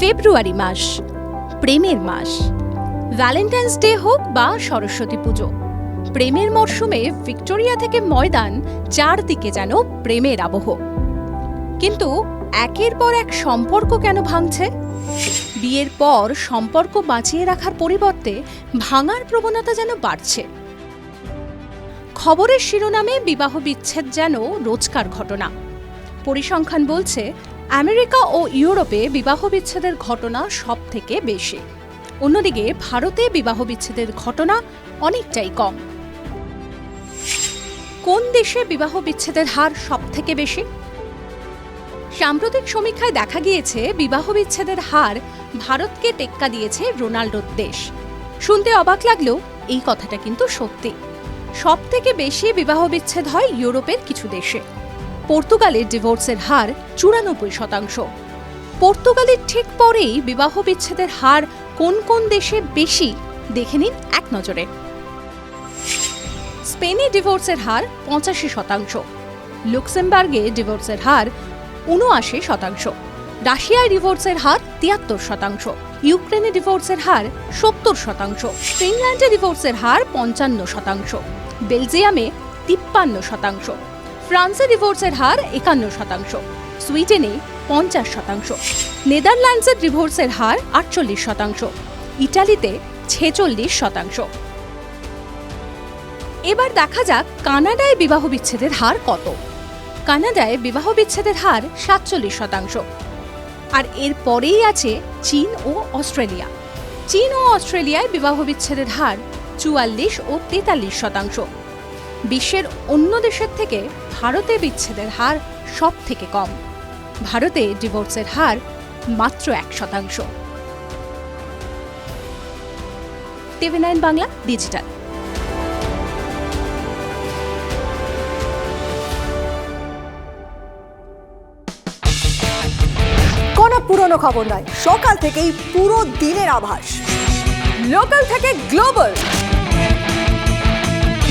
ফেব্রুয়ারি মাস, প্রেমের মাস। Valentine's day হোক বা সরস্বতী পুজো, প্রেমের মরশুমে ভিক্টোরিয়া থেকে ময়দান চারদিকে যেন প্রেমের আবহ। কিন্তু একের পর এক সম্পর্ক কেন ভাঙছে? বিয়ের পর সম্পর্ক বাঁচিয়ে রাখার পরিবর্তে ভাঙার প্রবণতা যেন বাড়ছে। খবরের শিরোনামে বিবাহ বিচ্ছেদ যেন রোজকার ঘটনা। পরিসংখ্যান বলছে আমেরিকা ও ইউরোপে বিবাহ বিচ্ছেদের ঘটনা সব থেকে বেশি। অন্যদিকে ভারতে বিবাহ বিচ্ছেদের ঘটনা অনেকটাই কম। কোন দেশে বিবাহ বিচ্ছেদের হার সব থেকে বেশি? সাম্প্রতিক সমীক্ষায় দেখা গিয়েছে বিবাহ বিচ্ছেদের হার ভারতকে টেক্কা দিয়েছে রোনাল্ডোর দেশ। শুনতে অবাক লাগলেও এই কথাটা কিন্তু সত্যি। সব থেকে বেশি বিবাহ বিচ্ছেদ হয় ইউরোপের কিছু দেশে। পর্তুগালে ডিভোর্সের হার চুরানব্বই শতাংশ। পর্তুগালের ঠিক পরেই বিবাহ বিচ্ছেদের হার কোন কোন দেশে বেশি দেখে নিন এক নজরে। স্পেনে ডিভোর্সের হার পঁচাশি শতাংশ। লুক্সেমবার্গে ডিভোর্সের হার উনআশি শতাংশ। রাশিয়ায় ডিভোর্সের হার তিয়াত্তর শতাংশ। ইউক্রেনে ডিভোর্সের হার সত্তর শতাংশ। ফিনল্যান্ডে ডিভোর্সের হার পঞ্চান্ন শতাংশ। বেলজিয়ামে তিপ্পান্ন শতাংশ। ফ্রান্সে ডিভোর্সের হার একান্ন শতাংশ, সুইডেনে পঞ্চাশ শতাংশ, নেদারল্যান্ডসের ডিভোর্সের হার আটচল্লিশ শতাংশ, ইটালিতে ছেচল্লিশ শতাংশ। এবার দেখা যাক কানাডায় বিবাহ বিচ্ছেদের হার কত। কানাডায় বিবাহ বিচ্ছেদের হার সাতচল্লিশ শতাংশ। আর এর পরেই আছে চীন ও অস্ট্রেলিয়া। চীন ও অস্ট্রেলিয়ায় বিবাহ বিচ্ছেদের হার চুয়াল্লিশ ও তেতাল্লিশ শতাংশ। বিশ্বের অন্য দেশের থেকে ভারতে বিচ্ছেদের হার সব থেকে কম। ভারতে ডিভোর্সের হার মাত্র এক শতাংশ। TV nine Bangla digital. কোনো পুরনো খবর নয়, সকাল থেকেই পুরো দিনের আভাস। লোকাল থেকে গ্লোবাল।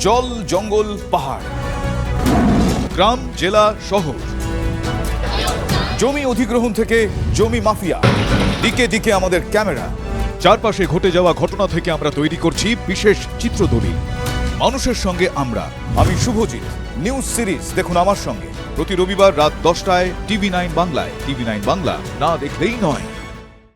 জল জঙ্গল পাহাড়। গ্রাম, জেলা, শহর। জমি অধিগ্রহণ থেকে জমি মাফিয়া। দিকে দিকে আমাদের ক্যামেরা। চারপাশে ঘটে যাওয়া ঘটনা থেকে আমরা তৈরি করছি বিশেষ চিত্রদলিল। মানুষের সঙ্গে আমরা। আমি শুভজিৎ। নিউজ সিরিজ দেখুন আমার সঙ্গে। প্রতি রবিবার রাত দশটায় টিভি নাইন বাংলায়। টিভি নাইন বাংলা না দেখলেই নয়।